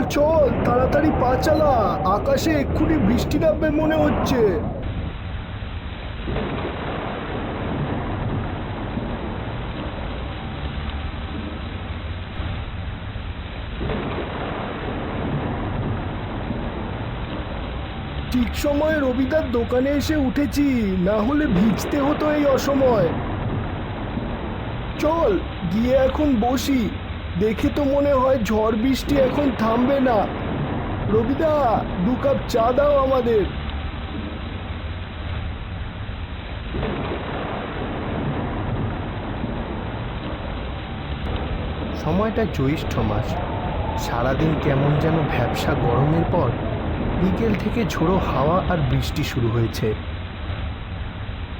চল চল, তাড়াতাড়ি পা চালা। আকাশে এক্ষুনি বৃষ্টি নামবে মনে হচ্ছে। ঠিক সময়ে রবিদার দোকানে এসে উঠেছি। না হলে ভিজতে হতো এই অসময়। চল, গিয়ে এখন বসি। দেখে তো মনে হয় ঝড় বৃষ্টি এখন থামবে না। রবিদা, দু কাপ চা দাও আমাদের। সময়টা জ্যৈষ্ঠ মাস। সারাদিন কেমন যেন ভ্যাবসা গরমের পর, বিকেল থেকে ঝোড়ো হাওয়া আর বৃষ্টি শুরু হয়েছে।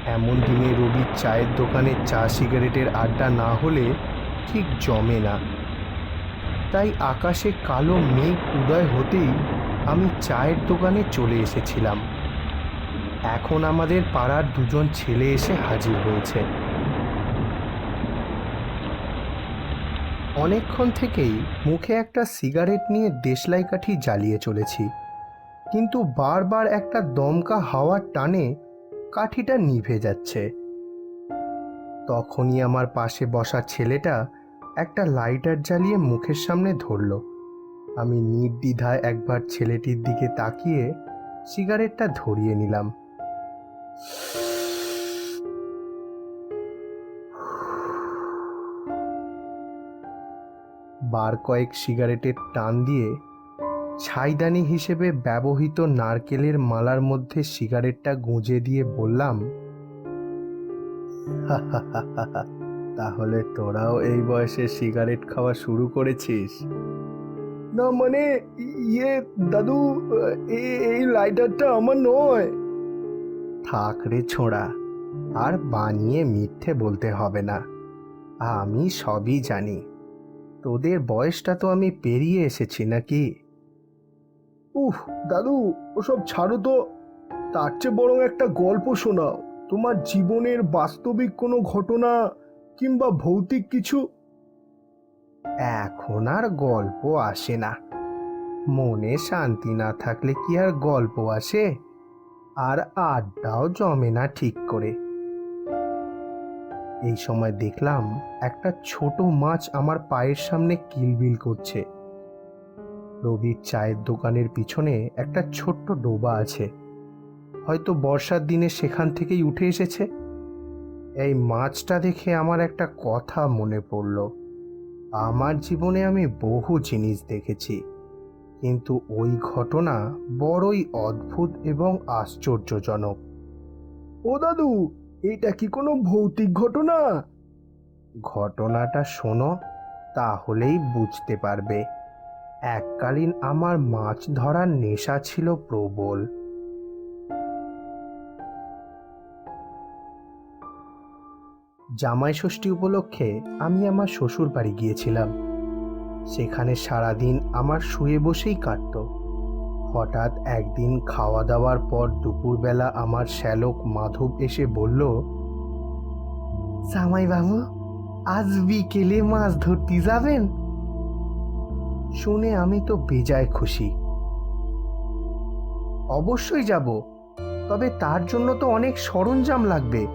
এমন দিনে রবির চায়ের দোকানে চা সিগারেটের আড্ডা না হলে ঠিক জমে না। তাই আকাশে কালো মেঘ উদয় হতেই আমি চায়ের দোকানে চলে এসেছিলাম। এখন আমাদের পাড়ার দুজন ছেলে এসে হাজির হয়েছে। অনেকক্ষণ থেকেই মুখে একটা সিগারেট নিয়ে দেশলাই কাঠি জ্বালিয়ে চলেছি, কিন্তু বারবার একটা দমকা হাওয়ার টানে কাঠিটা নিভে যাচ্ছে। তখনই আমার পাশে বসা ছেলেটা একটা লাইটার জ্বালিয়ে মুখের সামনে ধরল। আমি নির্দ্বিধায় একবার ছেলেটির দিকে তাকিয়ে সিগারেটটা ধরিয়ে নিলাম। বার কয়েক সিগারেটের টান দিয়ে ছাইদানি হিসেবে ব্যবহৃত নারকেলের মালার মধ্যে সিগারেটটা গুঁজে দিয়ে বললাম তাহলে তোরাও এই বয়সে সিগারেট খাওয়া শুরু করেছিস? না মানে ইয়ে দাদু এই লাইটারটা আমার নয়। থাক রে ছোঁড়া আর বানিয়ে মিথ্যে বলতে হবে না। আমি সবই জানি। তোদের বয়সটা তো আমি পেরিয়ে এসেছি নাকি? উফ দাদু ওসব ছাড়ো তো। তার চেয়ে বরং একটা গল্প শোনাও। তোমার জীবনের বাস্তবিক কোনো ঘটনা কিংবা ভৌতিক কিছু? এখন আর গল্প আসে না। মনে শান্তি না থাকলে কি আর গল্প আসে? আর আড্ডাও জমে না ঠিক করে। এই সময় দেখলাম একটা ছোট মাছ আমার পায়ের সামনে কিলবিল করছে। রবির চায়ের দোকানের পিছনে একটা ছোট্ট ডোবা আছে। হয়তো বর্ষার দিনে সেখান থেকেই উঠে এসেছে। এই মাছটা দেখে আমার একটা কথা মনে পড়ল। আমার জীবনে আমি বহু জিনিস দেখেছি, কিন্তু ওই ঘটনা বড়ই অদ্ভুত এবং আশ্চর্যজনক। ও দাদু, এটা কি কোনো ভৌতিক ঘটনা? ঘটনাটা শোনো, তাহলেই বুঝতে পারবে। এককালীন আমার মাছ ধরার নেশা ছিল প্রবল। জামাই ষষ্ঠী উপলক্ষে আমি আমার শ্বশুর বাড়ি গিয়েছিলাম। সেখানে সারাদিন আমার শুয়ে বসেই কাটত। হঠাৎ একদিন খাওয়া দাওয়ার পর দুপুরবেলা আমার শ্যালক মাধব এসে বলল জামাই বাবু আজ বিকেলে মাছ ধরতে যাবেন? শুনে আমি তো বেজায় খুশি। অবশ্যই যাব, তবে তার জন্য তো অনেক সরঞ্জাম লাগবে।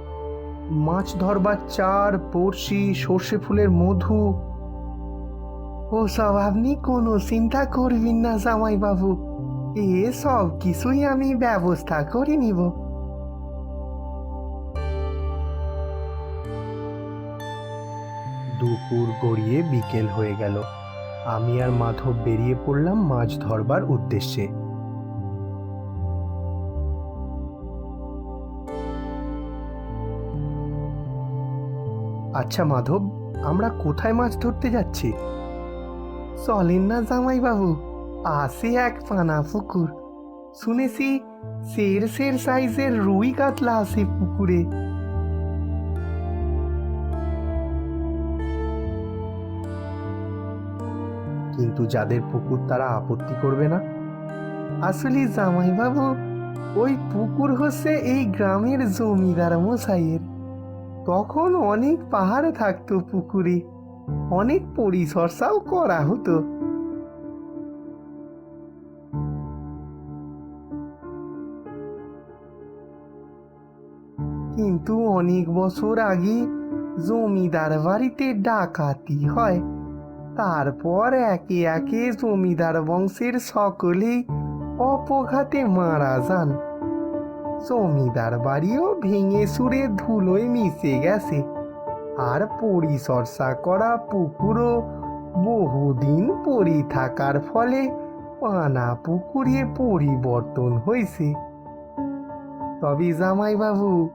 মাছ ধরবার চার, বড়শি, সর্ষে ফুলের মধু। ও সব আপনি কোনো চিন্তা করবেন না জামাই বাবু এ সব কিছুই আমি ব্যবস্থা করে নিব। দুপুর গড়িয়ে বিকেল হয়ে গেল। আমি আর মাধব বেরিয়ে পড়লাম মাছ ধরবার উদ্দেশ্যে। আচ্ছা মাধব, আমরা কোথায় মাছ ধরতে যাচ্ছি? চলেন না জামাইবাবু, আসে এক পানা পুকুর। শুনেছি সের সের সাইজের রুই কাতলা আসে পুকুরে। কিন্তু যাদের পুকুর তারা আপত্তি করবে না। আসলে জামাইবাবু, ওই পুকুর হচ্ছে এই গ্রামের জমিদার মশাইয়ের। তখন অনেক পাহাড়ে থাকতো পুকুরে। অনেক পরিচর্যাও করা হতো। কিন্তু অনেক বছর আগে জমিদার বাড়িতে ডাকাতি হয়। তারপর একে একে জমিদার বংশের সকলেই অপঘাতে মারা যান। জমিদার বাড়িও ভেঙে সুরে ধুলোয় মিশে গেছে। আর পরিচর্যা করা পুকুরও বহুদিন পরি থাকার ফলে পানা পুকুরে পরিবর্তন হয়েছে। তবে জামাইবাবু,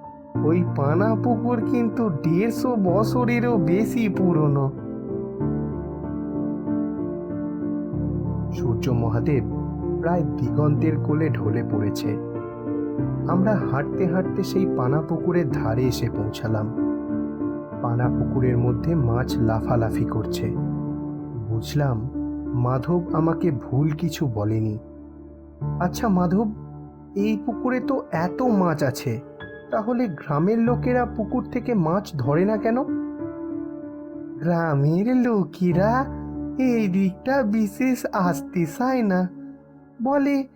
ওই পানা পুকুর কিন্তু দেড়শো বছরেরও বেশি পুরনো। সূর্য মহাদেব প্রায় দিগন্তের কোলে ঢলে পড়েছে। আমরা হাঁটতে হাঁটতে সেই পানা পুকুরের ধারে এসে পৌঁছালাম। পানা পুকুরের মধ্যে মাছ লাফালাফি করছে। বুঝলাম মাধব আমাকে ভুল কিছু বলেনি। আচ্ছা মাধব, এই পুকুরে তো এত মাছ আছে, তাহলে গ্রামের লোকেরা পুকুর থেকে মাছ ধরে না কেন? গ্রামের লোকেরা এই দিকটা বিশেষ আসতে চায় না। বলে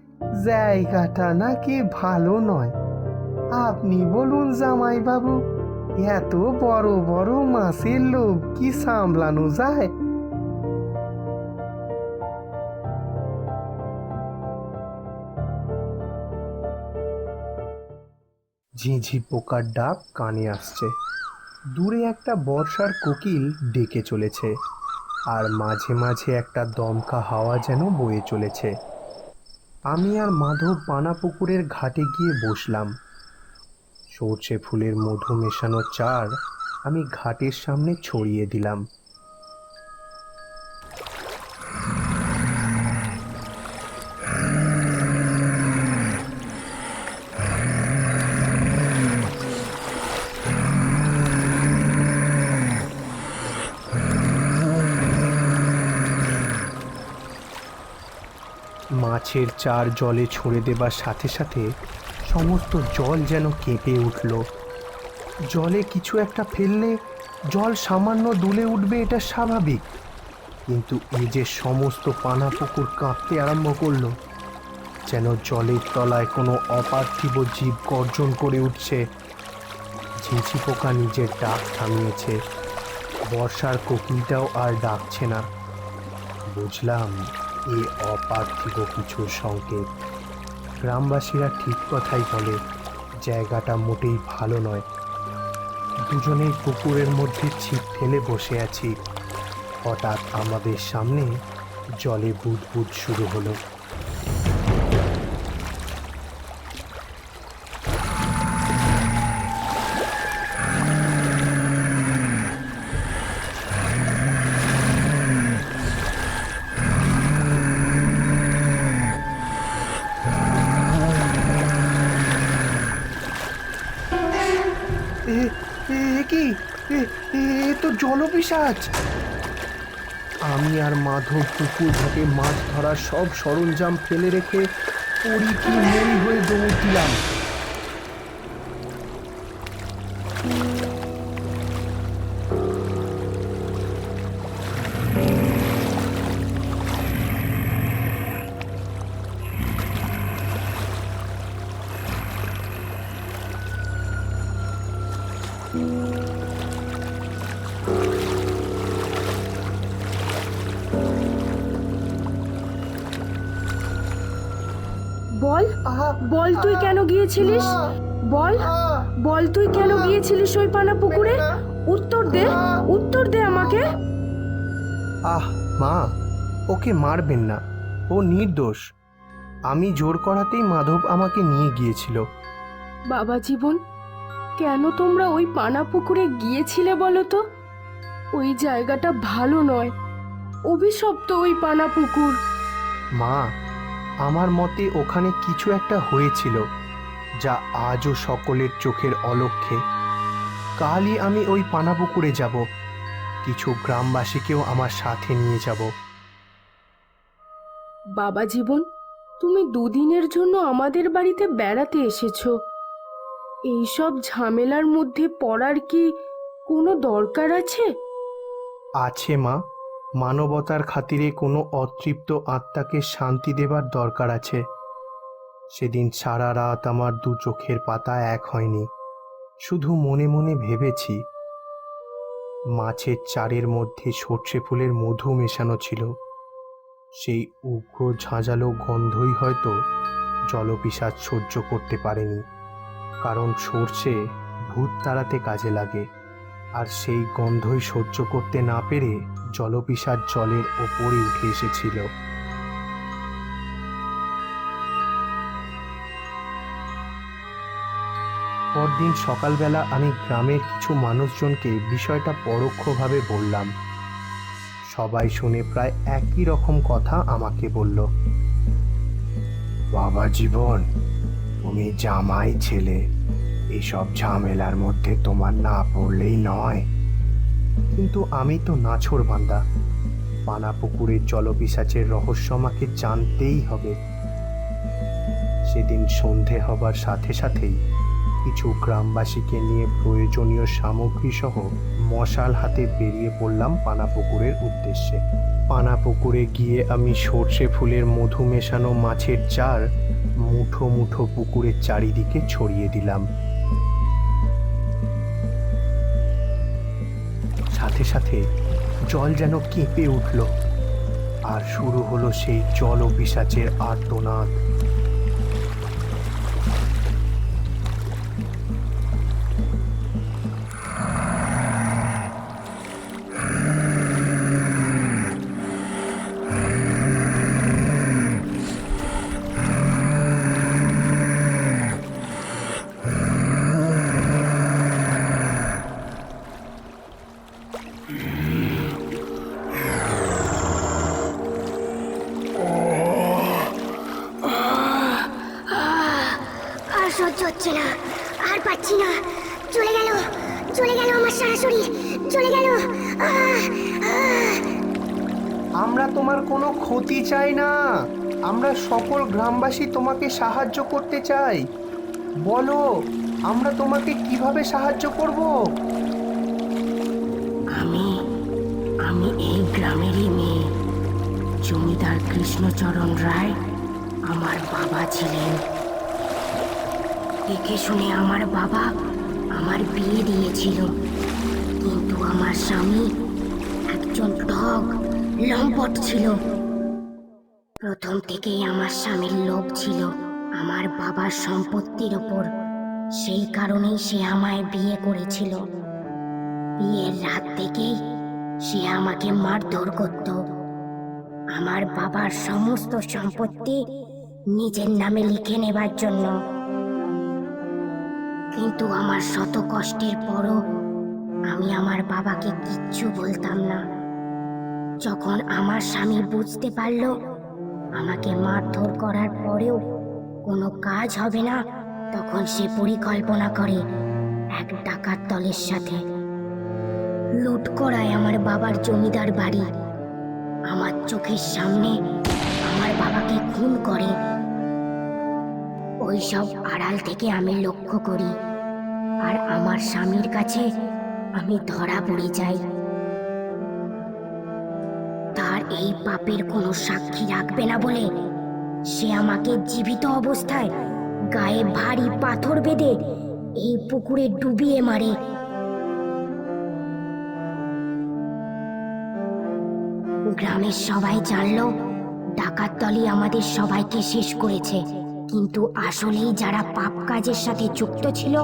জায়গাটা নাকি ভালো নয়। আপনি বলুন জামাইবাবু, এত বড় বড় মাছের লোভ কি সামলানো যায়? ঝিঝি পোকার ডাক কানে আসছে। দূরে একটা বর্ষার কোকিল ডেকে চলেছে, আর মাঝে মাঝে একটা দমকা হাওয়া যেন বয়ে চলেছে। আমি আর মাধব পানা পুকুরের ঘাটে গিয়ে বসলাম। সর্ষে ফুলের মধু মেশানো চার আমি ঘাটের সামনে ছড়িয়ে দিলাম। মাছের চার জলে ছড়ে দেবার সাথে সাথে সমস্ত জল যেন কেঁপে উঠল। জলে কিছু একটা ফেললে জল সামান্য দুলে উঠবে এটা স্বাভাবিক। কিন্তু এই যে সমস্ত পানা পুকুর কাঁপতে আরম্ভ করল, যেন জলের তলায় কোনো অপার্থিব জীব গর্জন করে উঠছে। ঝিঝি পোকা নিজের ডাক থামিয়েছে। বর্ষার কোকিলটাও আর ডাকছে না। বুঝলাম। এ অপার্থিব কিছু সংকেত। গ্রামবাসীরা ঠিক কথাই বলে, জায়গাটা মোটেই ভালো নয়। দুজনেই পুকুরের মধ্যে ছিপ ফেলে বসে আছি। হঠাৎ আমাদের সামনে জলে বুদবুদ শুরু হলো। জলপিসাজ আমি আর মাধব পুকুর ঘাটে মাছ ধরার সব সরঞ্জাম ফেলে রেখে পরিকি মেরি হয়ে দৌড় দিলাম। বল বল তুই কেন গিয়েছিলিস? বল বল তুই কেন গিয়েছিলিস ওই পানা পুকুরে? উত্তর দে উত্তর দে আমাকে। আহ মা ওকে মারবেন না। ও নির্দোষ। আমি জোর করাতেই মাধব আমাকে নিয়ে গিয়েছিল। বাবা জীবন কেন তোমরা ওই পানা পুকুরে গিয়েছিলে বলো তো? ওই জায়গাটা ভালো নয়। অভিশপ্ত ওই পানা পুকুর। মা আমার মতে ওখানে কিছু একটা হয়েছিল যা আজও সকলের চোখের অলক্ষ্যে কালই আমি ওই পানাপুকুরে যাব। কিছু গ্রামবাসীকেও আমার সাথে নিয়ে যাব। বাবা জীবন তুমি দুদিনের জন্য আমাদের বাড়িতে বেড়াতে এসেছ। এইসব ঝামেলার মধ্যে পড়ার কি কোনো দরকার আছে? আছে মা। মানবতার খাতিরে কোনো অতৃপ্ত আত্মাকে শান্তি দেবার দরকার আছে। সেদিন সারা রাত আমার দু চোখের পাতা এক হয়নি। শুধু মনে মনে ভেবেছি, মাছের চারের মধ্যে সর্ষে ফুলের মধু মেশানো ছিল। সেই উগ্র ঝাঁঝালো গন্ধই হয়তো জলপিসাজ সহ্য করতে পারেনি, কারণ সর্ষে ভূত তাড়াতে কাজে লাগে, আর সেই গন্ধই সহ্য করতে না পেরে জলপিসার জলের ওপরে উঠে এসেছিল। পরদিন সকালবেলা আমি গ্রামের কিছু মানুষজনকে বিষয়টা পরোক্ষভাবে বললাম। সবাই শুনে প্রায় একই রকম কথা আমাকে বলল। বাবা জীবন, তুমি জামাই ছেলে, এসব ঝামেলার মধ্যে তোমার না পড়লেই নয়। কিন্তু আমি তো নাছোড় বান্দা। পানা পুকুরের জলপিসাচের রহস্য আমাকে জানতেই হবে। সেদিন সন্ধে হবার সাথে সাথেই কিছু গ্রামবাসীকে নিয়ে প্রয়োজনীয় সামগ্রী সহ মশাল হাতে বেরিয়ে পড়লাম পানা পুকুরের উদ্দেশ্যে। পানা পুকুরে গিয়ে আমি সর্ষে ফুলের মধু মেশানো মাছের চার মুঠো মুঠো পুকুরের চারিদিকে ছড়িয়ে দিলাম। সাথে সাথে জল যেন কেঁপে উঠল। আর শুরু হলো সেই জল পিসাচের আর্তনাদ। তোমার কোনো ক্ষতি চাই না। আমরা সকল গ্রামবাসী তোমাকে সাহায্য করতে চাই। বলো, আমরা তোমাকে কীভাবে সাহায্য করব? আমি আমি এই গ্রামেরই মেয়ে। জমিদার কৃষ্ণচরণ রায় আমার বাবা ছিলেন। দেখে শুনে আমার বাবা আমার বিয়ে দিয়েছিল। কিন্তু আমার স্বামী একজন ঠগ লম্পট ছিল। প্রথম থেকেই আমার স্বামীর লোভ ছিল। আমার বাবার সম্পত্তির ওপর। সেই কারণেই সে আমায় বিয়ে করেছিল। বিয়ের রাত থেকেই সে আমাকে মারধর করত। আমার বাবার সমস্ত সম্পত্তি নিজের নামে লিখে নেবার জন্য। কিন্তু আমার শত কষ্টের পরও আমি আমার বাবাকে কিচ্ছু বলতাম না। যখন আমার স্বামী বুঝতে পারল আমাকে মারধর করার পরেও কোনো কাজ হবে না, তখন সে পরিকল্পনা করে এক ডাকাত দলের সাথে লুট করায় আমার বাবার জমিদার বাড়ি। আমার চোখের সামনে আমার বাবাকে খুন করে। ওই সব আড়াল থেকে আমি লক্ষ্য করি। আর আমার স্বামীর কাছে আমি ধরা পড়ে যাই। এই পাপের কোনো সাক্ষী রাখবে না বলে সে আমাকে জীবিত অবস্থায় গায়ে ভারী পাথর বেঁধে এই পুকুরে ডুবিয়ে মারে। গ্রামের সবাই জানল, ডাকাত দলই আমাদের সবাইকে শেষ করেছে। কিন্তু আসলেই যারা পাপ কাজের সাথে যুক্ত ছিল,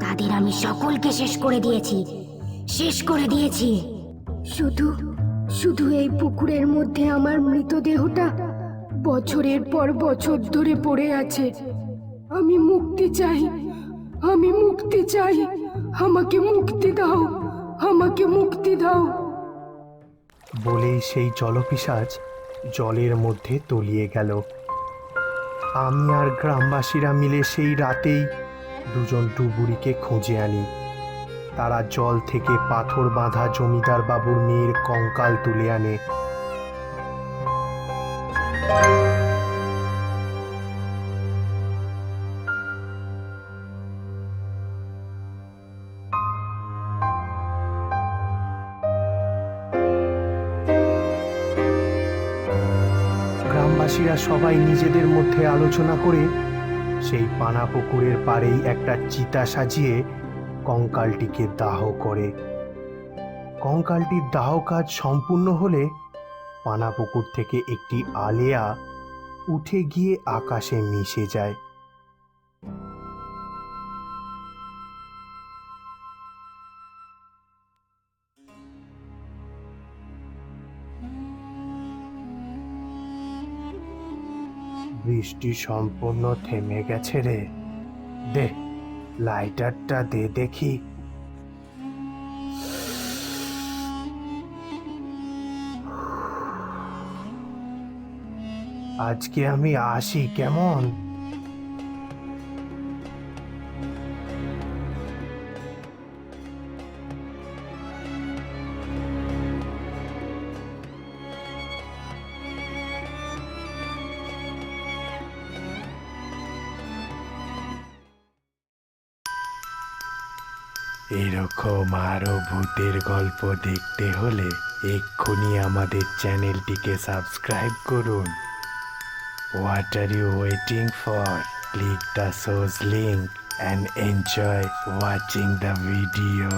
তাদের আমি সকলকে শেষ করে দিয়েছি। শেষ করে দিয়েছি। শুধু শুধু এই পুকুরের মধ্যে আমার মৃতদেহটা বছরের পর বছর ধরে পড়ে আছে। আমি মুক্তি চাই, আমি মুক্তি চাই। আমাকে মুক্তি দাও, আমাকে মুক্তি দাও। বলেই সেই জলপিসাজ জলের মধ্যে তলিয়ে গেল। আমি আর গ্রামবাসীরা মিলে সেই রাতেই দুজন ডুবুরিকে খুঁজে আনি। তারা জল থেকে পাথর বাঁধা জমিদার বাবুর মেয়ের কঙ্কাল তুলে আনে। গ্রামবাসীরা সবাই নিজেদের মধ্যে আলোচনা করে সেই পানা পুকুরের পাড়েই একটা চিতা সাজিয়ে কঙ্কালটিকে দাহ করে। কঙ্কালটির দাহ কাজ সম্পূর্ণ হলে পানা পুকুর থেকে একটি আলেয়া উঠে গিয়ে আকাশে মিশে যায়। বৃষ্টি সম্পূর্ণ থেমে গেছে রে। দে লাইটারটা দে দেখি আজকে আমি আসি কেমন এরকম আরও ভূতের গল্প দেখতে হলে এক্ষুনি আমাদের চ্যানেলটিকে সাবস্ক্রাইব করুন। What are you waiting for click the সোজ link and enjoy watching the video